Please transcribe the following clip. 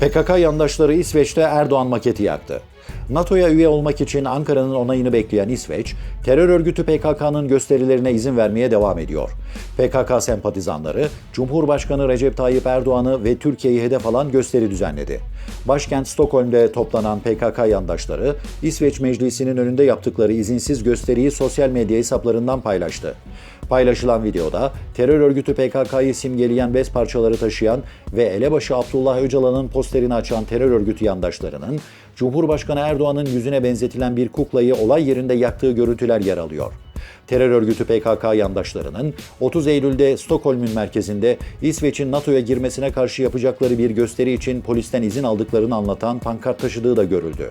PKK yandaşları İsveç'te Erdoğan maketi yaktı. NATO'ya üye olmak için Ankara'nın onayını bekleyen İsveç, terör örgütü PKK'nın gösterilerine izin vermeye devam ediyor. PKK sempatizanları, Cumhurbaşkanı Recep Tayyip Erdoğan'ı ve Türkiye'yi hedef alan gösteri düzenledi. Başkent Stockholm'de toplanan PKK yandaşları, İsveç Meclisi'nin önünde yaptıkları izinsiz gösteriyi sosyal medya hesaplarından paylaştı. Paylaşılan videoda terör örgütü PKK'yı simgeleyen bez parçaları taşıyan ve elebaşı Abdullah Öcalan'ın posterini açan terör örgütü yandaşlarının Cumhurbaşkanı Erdoğan'ın yüzüne benzetilen bir kuklayı olay yerinde yaktığı görüntüler yer alıyor. Terör örgütü PKK yandaşlarının 30 Eylül'de Stockholm'un merkezinde İsveç'in NATO'ya girmesine karşı yapacakları bir gösteri için polisten izin aldıklarını anlatan pankart taşıdığı da görüldü.